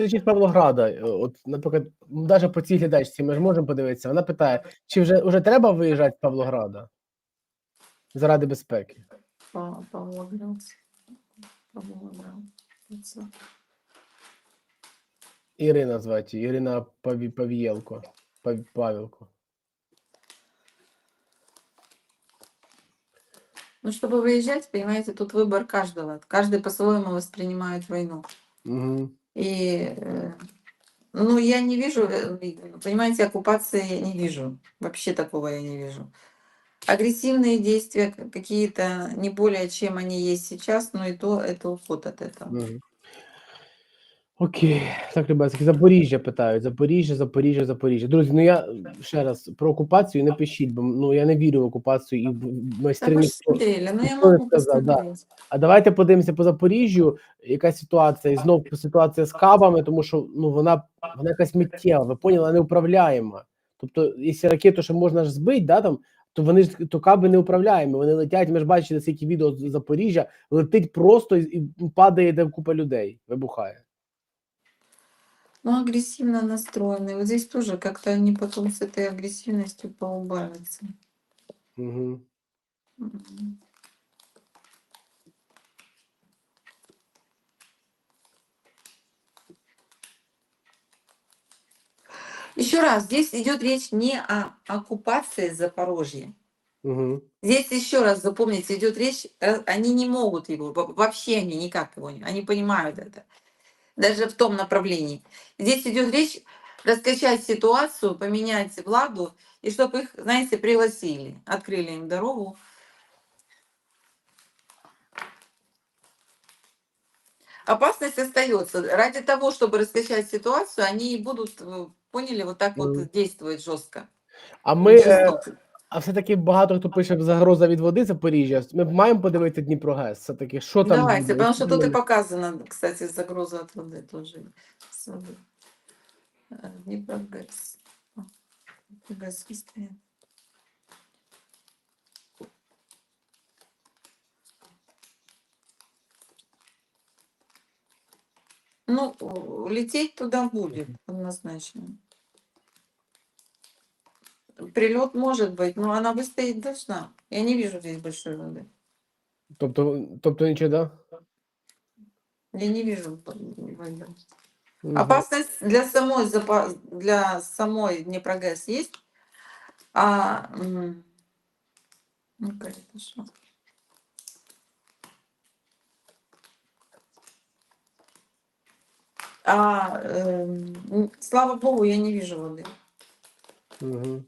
глядачі з Павлограда, е, от, наприклад, навіть по цій глядачці ми ж можемо подивитися. Вона питає, чи вже, вже треба виїжджати з Павлограда заради безпеки? Па- Павлоград. Павлоград. Це- Ірина звати, її, Ірина Паві, Павієлко. Пав- Павілко. Ну, чтобы выезжать, понимаете, тут выбор каждого. Каждый по-своему воспринимает войну. Угу. И, э, ну, я не вижу, э, понимаете, оккупации не вижу. Вообще такого я не вижу. Агрессивные действия какие-то не более, чем они есть сейчас, но и то это уход от этого. Угу. Окей, так, ребятки, Запоріжжя питають. Запоріжжя, Запоріжжя, Запоріжжя. Друзі, ну я ще раз про окупацію не пишіть, бо ну я не вірю в окупацію і в- майстри ніхто. ну я ніхто не сказав, да. А давайте подивимося по Запоріжжю, яка ситуація. І знов ситуація з кабами, тому що ну вона вона якась миттєва, ви поняли, неуправляєма. Тобто, якщо ракету ще можна ж збити, да, там, то вони ж то каби неуправляємі. Вони летять. Ми ж бачили скільки відео з Запоріжжя, летить просто і, і падає де купа людей, вибухає. Ну, агрессивно настроенные. Вот здесь тоже как-то они потом с этой агрессивностью поубавятся. Угу. Еще раз, здесь идет речь не о оккупации Запорожья. Угу. Здесь еще раз запомните, идет речь, э, они не могут его, во- вообще они никак его не, они понимают это, даже в том направлении. Здесь идет речь раскачать ситуацию, поменять владу, и чтобы их, знаете, пригласили, открыли им дорогу. Опасность остается. Ради того, чтобы раскачать ситуацию, они будут, э, поняли, вот так вот действовать жестко. А ми, е, Жестоко. а все-таки багато хто пише загроза від води Запоріжжя. Ми маємо подивитися Дніпрогес. Все таки, що там Давайте, буде? потому что тут и Які показано, кстати, загроза от воды тоже. с воды. Э, Днепрогэс. А, Днепрогэс не стоит. Ну, у- лететь туда будет, однозначно. Прилет может быть, но она выстоять должна. Я не вижу здесь большой воды. Тобто, тобто нічого, да? Я не вижу воды. Мгм. Опасность для самой запа- для самой Днепрогэс есть. А м, это что? А, эм, слава богу, я не вижу воды. Мгм.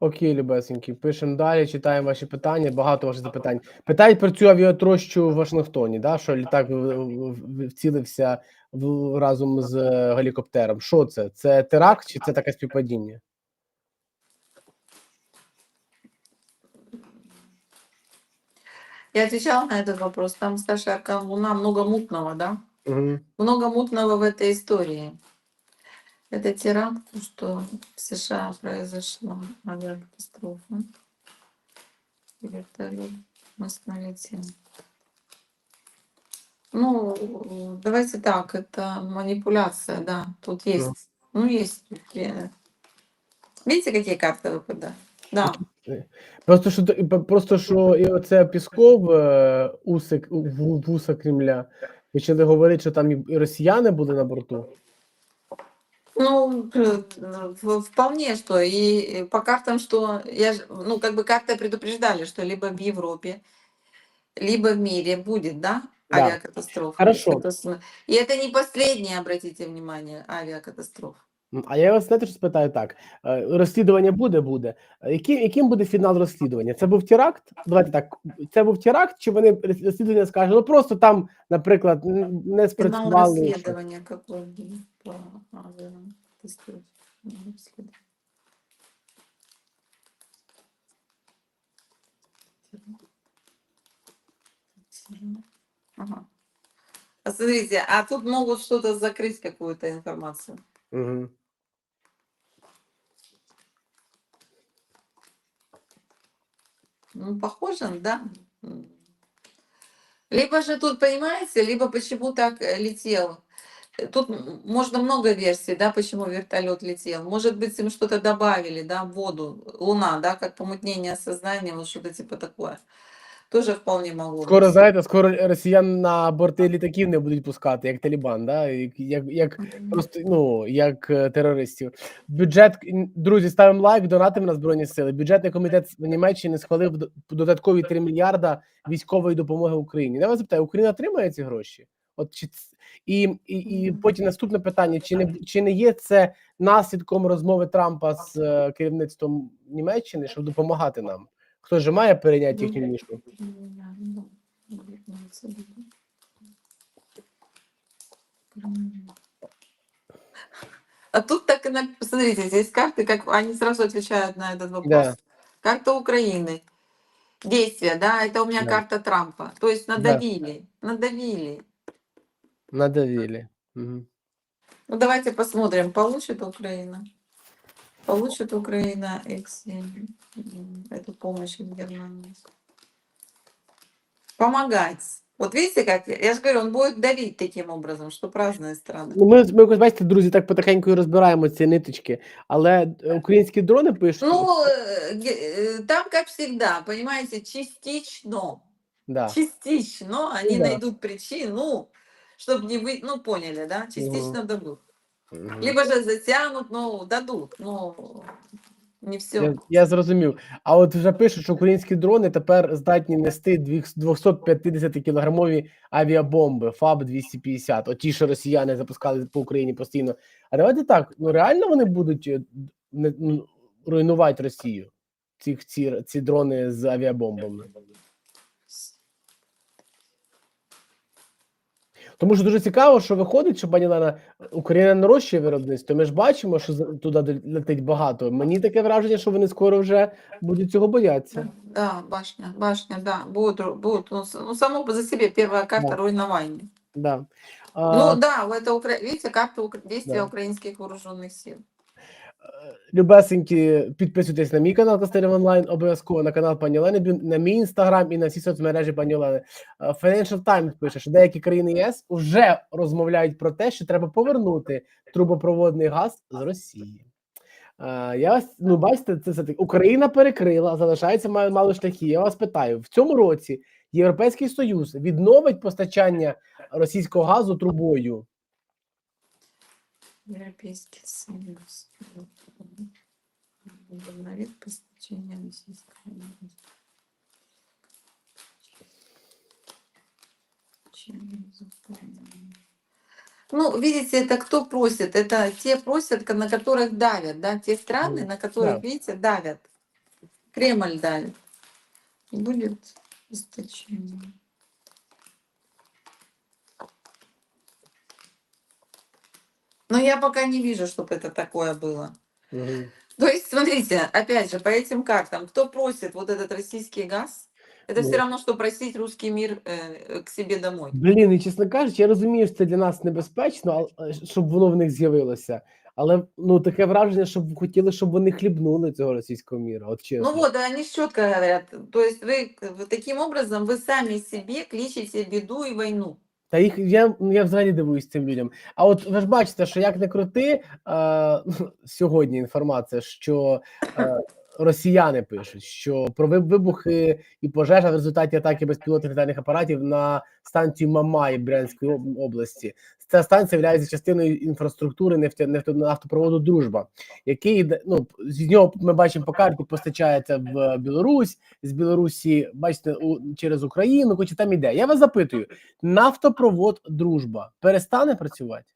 Окей, любесенькі, пишемо далі, читаємо ваші питання, багато ваших запитань. Питають про цю авіатрощу в Вашингтоні, да, що літак в- в- в- вцілився разом з е, гелікоптером. Що це? Це теракт чи це таке співпадіння? Я отвечала на этот вопрос. Там, Саша, как Луна, много мутного, да? Угу. Много мутного в этой истории. Это теракт, что в США произошла авиакатастрофа. И Вертолет мост налетел. Ну, давайте так, это манипуляция, да. Тут есть, ну, есть. э, Видите, какие карты выпадают? Да. Просто що то- просто що і оце Пісков, е, усик в- вуса Кремля, почали говорити, що там і росіяни були на борту. Ну, э, в- вполне что. И по картам, что я ну, как бы карты предупреждали, что либо в Европе, либо в мире будет, да, Да. авиакатастрофа. Хорошо. И это не последняя, обратите внимание, авиакатастрофа. А я вас знаєте, що спитаю так: е, розслідування буде, буде. Е, Яким, яким буде фінал розслідування? Це був теракт? Давайте так. Це був теракт, чи вони розслідування скажуть? Ну просто там, наприклад, не спрацювали. по. Финал расследования. Ага. Смотрите, а тут могут что-то закрыть, какую-то информацию. Мгм. Ну, похоже, да. Либо же тут, понимаете, либо почему так э, летел. Тут можно много версий, да, почему вертолет летел. Может быть, им что-то добавили, да, воду, луна, да, как помутнение сознания, вот что-то типа такое. Тоже вполне могло Скоро, знаєте, скоро росіян на борти літаків не будуть пускати, як Талібан, да? як, як, як просто ну як е, терористів. Бюджет друзі, ставимо лайк, донатимо на збройні сили. Бюджетний комітет в Німеччині схвалив додаткові 3 мільярда військової допомоги Україні. Я вас запитаю, Україна отримає ці гроші? От чи і, і, і потім наступне питання: чи не чи не є це наслідком розмови Трампа з е, керівництвом Німеччини, щоб допомагати нам? Хто ж має перейняти їхню нішу? А тут так и на... Посмотрите, здесь карты, как они сразу отвечают на этот вопрос. Да. Карта Украины. Действия, да, это у меня Да. карта Трампа. То есть надавили, надавили. Надавили. Мгм. Ну давайте посмотрим, получит Украина. Получит Украина X, м, эту помощь от Германии. Помогать. Вот видите, как я, я же говорю, он будет давить таким образом, что разные страны. Ну, ми, ми якось бачите, друзі, так потихеньку і розбираємо ці ниточки, але е, українські дрони пишуть. Ну, э, ге- э, там, как всегда, понимаете, частично, да. частично они да. найдут причину, чтобы не вы, ну, поняли, да, частично дадут. Мгм. Либо же затянут, ну, дадут, ну, не все. Я, я зрозумів. А от вже пишуть, що українські дрони тепер здатні нести двіх- 250 кілограмові авіабомби ФАБ 250 Оті, що росіяни запускали по Україні постійно. А давайте так: ну реально вони будуть е, ну, руйнувати Росію? Ці, ці, ці дрони з авіабомбами. Тому що дуже цікаво, що виходить, що пані Лена, Україна нарощує виробництво. Ми ж бачимо, що туди летить багато. Мені таке враження, що вони скоро вже будуть цього боятися. Да, башня, башня, да, будут, будут, ну, ну, само по себе перша карта Да. руйнування. Да. А, Ну да, это, видите, карта действия Да. украинских вооруженных сил. Любесенькі, підписуйтесь на мій канал Кастерів онлайн, обов'язково на канал пані Олени, на мій інстаграм і на всі соцмережі пані Олени. Е, Financial Times пише, що деякі країни ЄС вже розмовляють про те, що треба повернути трубопроводний газ з Росії. Е, Я вас, ну бачите, це все таки Україна перекрила, залишається мало шляхів. Я вас питаю, в цьому році Європейський Союз відновить постачання російського газу трубою. Европейский Союз. Возобновит поступление российского газа. Ну, видите, это кто просит? Это те просят, на которых давят, да, те страны, Мгм. на которых, Да. видите, давят. Кремль давит. Будет поступление. Но я пока не вижу, чтобы это такое было. Мгм. То есть, смотрите, опять же, по этим картам, кто просит вот этот российский газ, это Ну. все равно, что просить русский мир э, к себе домой. Блін, і чесно кажучи, я розумію, що це для нас небезпечно, але щоб воно в них з'явилося. Але ну таке враження, щоб хотіли, щоб вони хлібнули цього російського міра. От чесно. Ну вот, они ж четко говорят, то есть вы к- вы таким образом, вы сами себе кличете беду и войну. Та їх я, я взагалі дивуюсь цим людям. А от ви ж бачите, що як не крути, е, сьогодні інформація, що е, росіяни пишуть, що про вибухи і пожежа в результаті атаки безпілотних літальних апаратів на станцію Мамай Брянської області. Ця станція є частиною інфраструктури нафтопроводу Дружба, який ну з нього ми бачимо по карті, постачається в Білорусь з Білорусі, бачите, у, через Україну, хоч там іде. Я вас запитую, нафтопровод Дружба перестане працювати?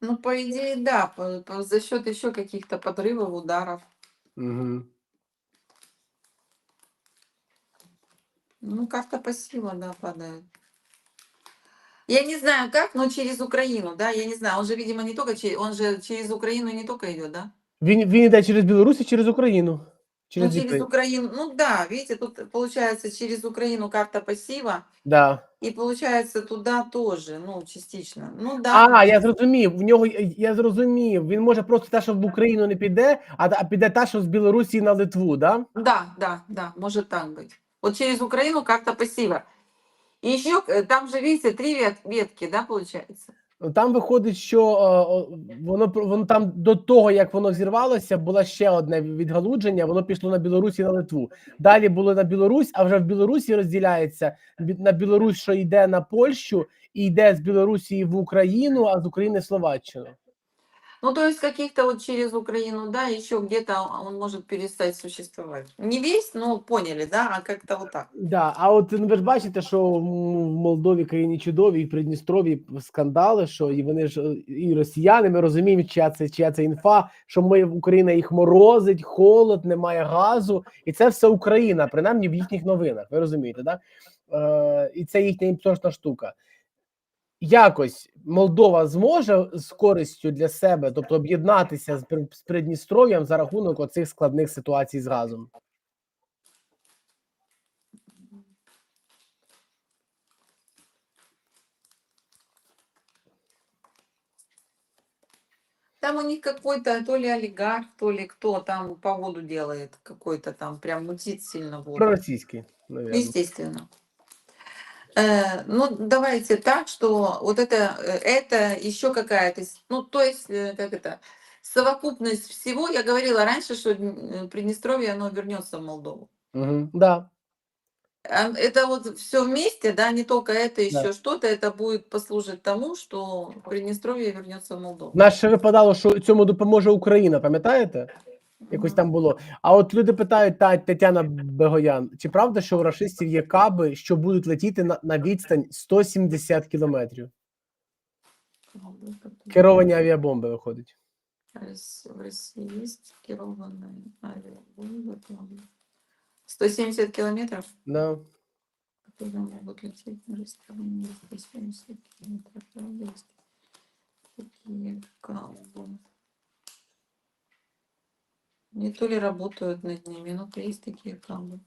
Ну, по идее, да, по- по- за счет еще каких-то подрывов, ударов. Угу. Ну, карта пассива, да, падает. Я не знаю как, но через Украину, да, я не знаю, он же, видимо, не только через, он же через Украину не только идет, да? Він, він йде через Білорусь і через Україну. Ну, Через через Украину. Ну да, видите, тут получается через Украину карта пассива, Да. и получается туда тоже, ну, частично. Ну да. А, я зрозумів. В нього я зрозумів. Він може просто те, що в Україну не піде, а, а піде та, що з Білорусі на Литву, да? Да, да, да, может так быть. Вот через Украину карта пассива. И еще там же, видите, три ветки, да, получается? Там виходить, що е, воно воно там до того, як воно зірвалося, було ще одне відгалудження. Воно пішло на Білорусь і на Литву. Далі було на Білорусь, а вже в Білорусі розділяється на Білорусь, що йде на Польщу, і йде з Білорусі в Україну, а з України Словаччину. Ну, то есть каких-то вот через Украину, да, еще где-то он может перестать существовать. Не весь, но поняли, да, а как-то вот так. Да, а от ну, ви ж бачите, що в Молдові країні чудові і в Придністрові скандали, що і вони ж і росіяни, ми розуміємо, чия це чия це інфа, що ми Україна їх морозить, холод, немає газу, і це все Україна, принаймні в їхніх новинах. Ви розумієте, да? Е, і це їхня імпортна штука. Якось Молдова зможе з користю для себе, тобто об'єднатися з, з Придністров'ям за рахунок оцих складних ситуацій з газом. Там у них какой-то то ли олигарх, то ли кто там погоду делает, какой-то там прям мутит сильно воду. Проросійський, навірно. Естественно. Э, ну, давайте так, что вот это, э, это еще какая-то, с- ну, то есть, э, как это, совокупность всего. Я говорила раньше, что м, Приднестровье, оно вернется в Молдову. Угу. Да. А, Это вот все вместе, да, не только это, Да. еще что-то, это будет послужить тому, что Приднестровье вернется в Молдову. Нас ще випадало, що цьому допоможе Україна, пам'ятаєте? Якось Мгм. там було. А от люди питають, та Тетяна Бегоян, чи правда, що у рашистів є каби, що будуть летіти на, на відстань 170 кілометрів? Керовані авіабомби виходить. Рос- В России есть керованные авиабомбы. там 170 километров, Да. которые могут лететь на расстоянии 170 километров. правда, есть Такие кабы. Не то ли работают над ними, но то есть такие кабы.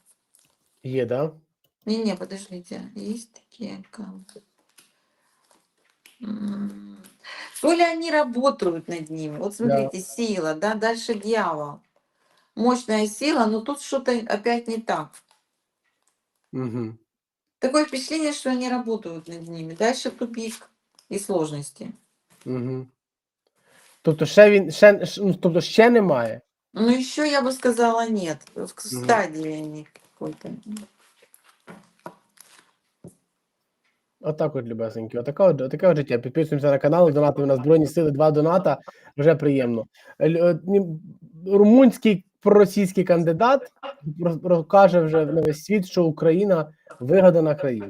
Є, да? Не-не, подождите, есть такие камни. М, То ли они работают над ними. Вот смотрите, сила, да, дальше дьявол. Мощная сила, но тут что-то опять не так. Угу. Такое впечатление, что они работают над ними. Дальше тупик и сложности. Угу. Тобто ще він ще, ш- ну, тобто ще немає. Но еще я бы сказала нет. В Мгм. стадии они какой-то. Отак от, любесенькі. Отака от, отаке от життя. Підписуємося на канал, донатимо на Збройні Сили, два доната. Вже приємно. Л- е, ні- Румунський проросійський кандидат роз- розкаже вже на весь світ, що Україна вигадана країна.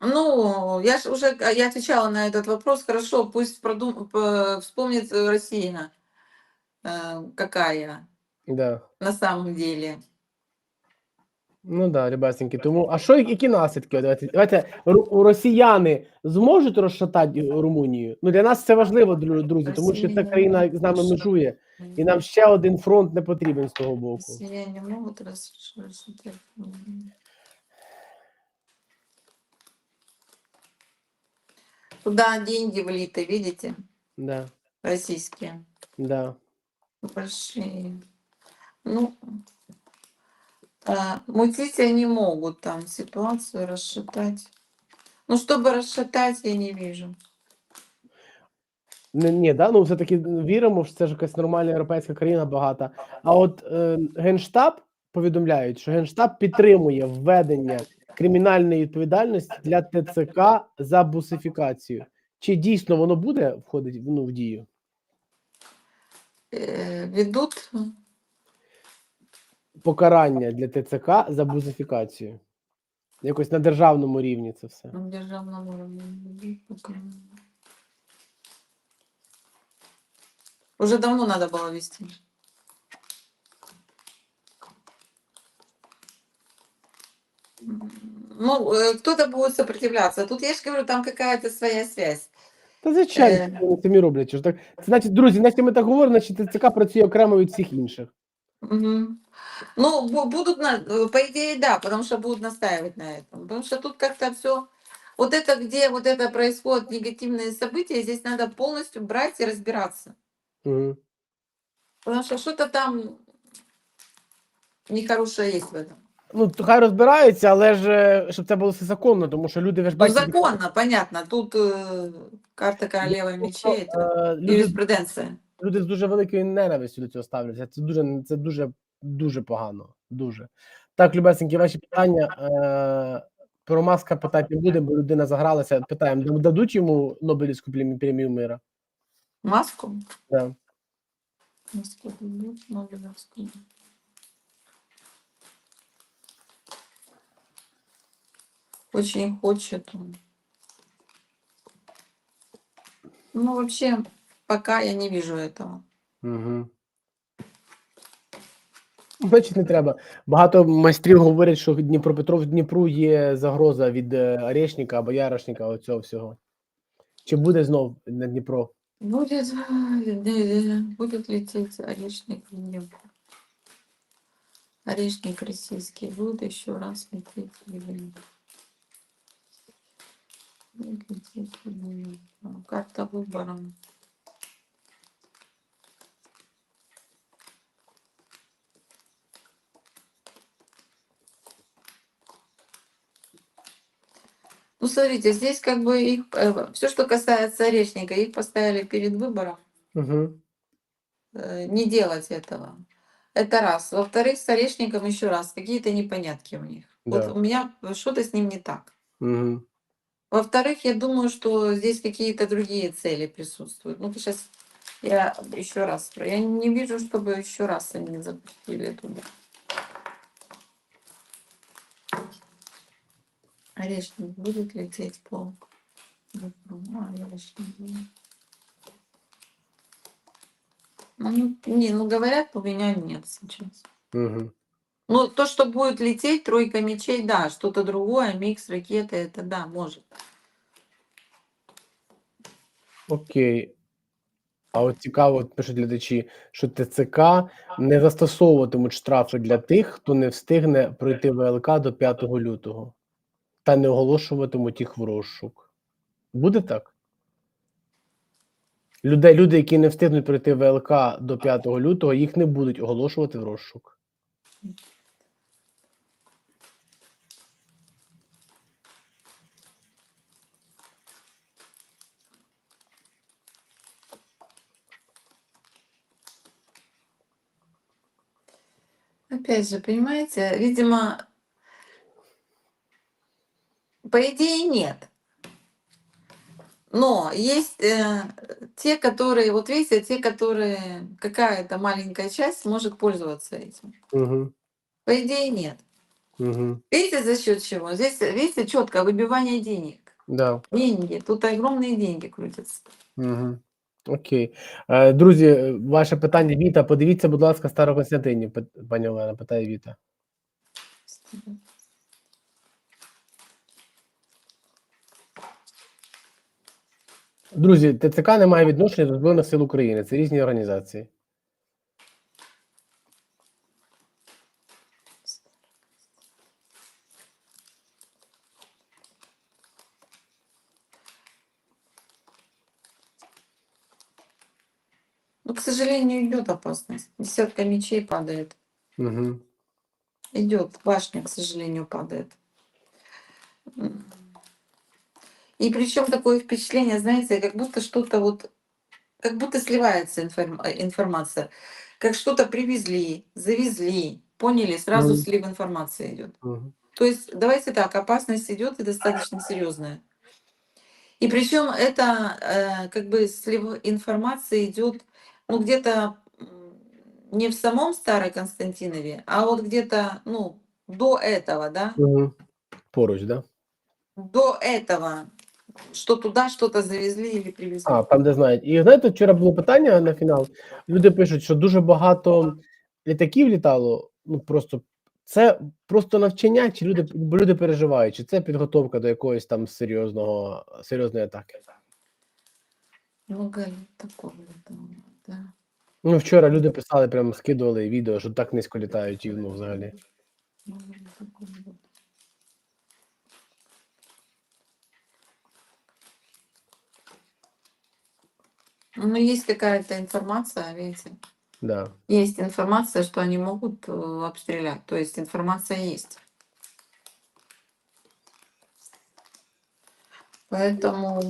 Ну, я же уже а, я отвечала на этот вопрос. Хорошо, пусть продум... п- вспомнит э, Россия, э, какая Да. на самом деле. Ну да, любесенькі. Тому, а що які наслідки? Давайте, давайте ру- росіяни зможуть розшатати Румунію. Ну для нас це важливо, дру- друзі, тому що ця країна з нами межує, і нам ще один фронт не потрібен з того боку. Россияне могут рас- рассчитать. Туда деньги влиты, видите, Да, российские, да. Большие. Ну, а, мутить они могут там ситуацию расшатать. Ну, чтобы расшатать, я не вижу. Ні, да, ну все-таки віримо, що це ж якась нормальна європейська країна багата. А от е, Генштаб повідомляють, що Генштаб підтримує введення кримінальної відповідальності для ТЦК за бусифікацію. Чи дійсно воно буде входить ну, в дію? Э, ведут Покарання для ТЦК за бузифікацію. Якось на державному рівні це все. на державном уровне. ведут пока. Уже давно надо было вести. М, Ну, э, кто-то будет сопротивляться. Тут, я же говорю, там какая-то своя связь. Та звичайно, Е. що вони самі роблять. що ж Так, це значить, друзі, значить ми так говоримо, значить ТЦК працює окремо від всіх інших. Мгм. Ну, бу- будут, на, э, по идее, да, потому что будут настаивать на этом. Потому что тут как-то все, вот это, где вот это происходит, негативные события, здесь надо полностью брать и разбираться. Угу. Потому что что-то там нехорошее есть в этом. Ну, то хай розбираються, але ж е, щоб це було все законно, тому що люди ви ж Ну, бачите. законно, понятно. Тут э, карта королевы мечей, это е, люди, юриспруденция. люди з дуже великою ненавистю до цього ставляться. Це дуже це дуже дуже погано. Дуже так, любесенькі, ваші питання. Е, про маска питати не будемо, бо людина загралася. Питаємо, дам- дадуть йому Нобелівську премію премію мира? Маску? Да. Маску дадут, Нобелевскую. Очень хочет он. Ну, вообще, пока я не вижу этого. Угу. Значить, не треба. Багато майстрів говорять, що Дніпропетров Дніпру є загроза від е, Орешника або Ярошника, оцього всього. Чи буде знов на Дніпро? Будет, э, э, будет лететь орешник в небо. Орешник российский будет еще раз лететь в небо. Карта выбора. Ну, смотрите, здесь как бы их, все, что касается орешника, их поставили перед выбором Угу. э, не делать этого. Это раз. Во-вторых, с орешником еще раз, какие-то непонятки у них. Да. Вот у меня что-то с ним не так. Угу. Во-вторых, я думаю, что здесь какие-то другие цели присутствуют. Ну, сейчас я еще раз, я не вижу, чтобы еще раз они запустили туда. Орешник будет лететь по... Днепру? А, орешник будет. Ну, не, ну говорят, у меня нет сейчас. Угу. Ну, то, что будет лететь, тройка мечей, да, что-то другое, микс, ракеты, это да, может. Окей. А от цікаво, от пишуть глядачі, що ТЦК не застосовуватимуть штрафи для тих, хто не встигне пройти ВЛК до 5 лютого, та не оголошуватимуть їх в розшук. Буде так? Людей, люди, які не встигнуть пройти ВЛК до 5 лютого, їх не будуть оголошувати в розшук. Опять же, понимаете, видимо, по идее нет. Но есть э, те, которые, вот видите, те, которые какая-то маленькая часть может пользоваться этим. Угу. По идее нет. Угу. Видите, за счет чего? Здесь, видите, четко выбивание денег. Да. Деньги. Тут огромные деньги крутятся. Угу. Окей. Е, друзі, е, ваше питання Віта. Подивіться, будь ласка, Староконстантинів, пит- пані Олена, питає Віта. Друзі, ТЦК не має відношення до Збройних сил України. Це різні організації. Ну, к сожалению, идет опасность. Десятка мечей падает. Угу. Идет, башня, к сожалению, падает. И причем такое впечатление, знаете, как будто что-то вот, как будто сливается информ- э, информация. Как что-то привезли, завезли, поняли, сразу Мгм. слив информации идет. Угу. То есть, давайте так, опасность идет и достаточно серьезная. И причем это э, как бы слив информации идет, ну, где-то не в самом Старой Константинове, а вот где-то, ну, до этого, да. Поруч, да? до этого, что туда что-то завезли или привезли. А, там, де знають. І знаєте, вчора було питання на фінал. Люди пишуть, що дуже багато літаків літало. Ну просто це просто навчання, чи люди, люди переживають, чи це підготовка до якоїсь там серйозного серйозної атаки. Лет такого дома, да. Ну, вчора люди писали, прям скидували відео, що так низько літають і ну, взагалі. Много лет такого дома. Ну, есть какая-то информация, видите, Да. есть информация, что они могут э, обстрелять, то есть информация есть. Поэтому,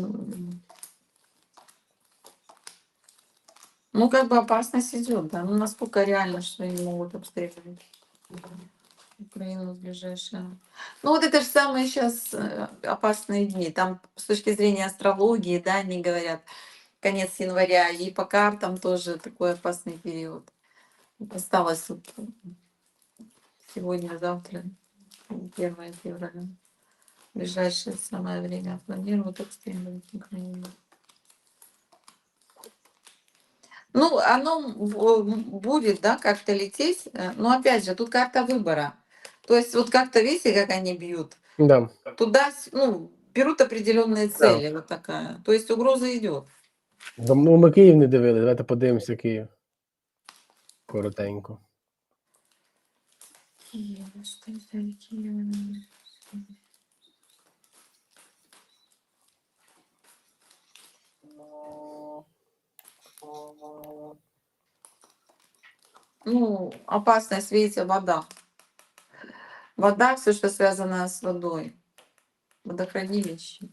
ну, как бы опасность идет, да. Ну, насколько реально, что они могут обстреливать Украину в ближайшее. Ну, вот это же самые сейчас опасные дни. Там с точки зрения астрологии, да, они говорят, конец января, и по картам тоже такой опасный период. Осталось вот сегодня, завтра, 1 февраля. В ближайшее самое время планируют обстрелывать Украину. Ну, оно в- будет, да, как-то лететь. э, Но опять же, тут карта выбора. То есть вот как-то видите, как они бьют. Да. Туда, с- ну, берут определенные цели, вот такая. То есть угроза идет. Ну, ми Київ не дивили, давайте подивимося Київ. Коротенько. Киева, что это Киева? Ну, опасность, видите, вода. Вода, все, что связано с водой. Водохранилище.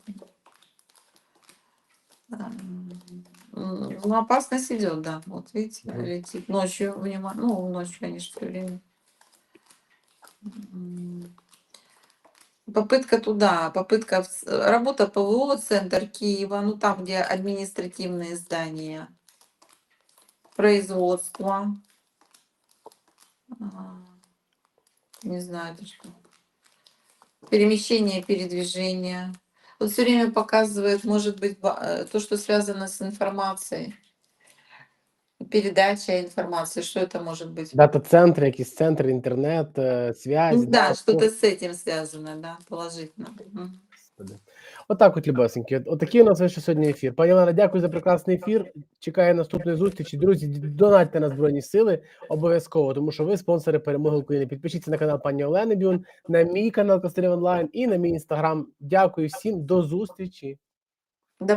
Ну, опасность идет, да. Вот видите, летит ночью, внимание. Ну, ночью, конечно, все время. Попытка туда, попытка работа ПВО, центр Киева, ну там, где административные здания, производство. А, Не знаю, это что. Перемещение, передвижение. Вот все время показывает, может быть, э, то, что связано с информацией. Передача информации, что это может быть? Дата-центри, якісь центри, інтернет, е, связь. Ну, да, что-то пост. с этим связано, да, положительно. Отак от, любесенькі. От- Отакий у нас вийшов сьогодні ефір. Пані Олена, дякую за прекрасний ефір. Чекаю наступної зустрічі. Друзі, донатьте на Збройні Сили обов'язково, тому що ви спонсори перемоги України. Підпишіться на канал пані Олени Бюн, на мій канал Костелів Онлайн і на мій інстаграм. Дякую всім, до зустрічі. До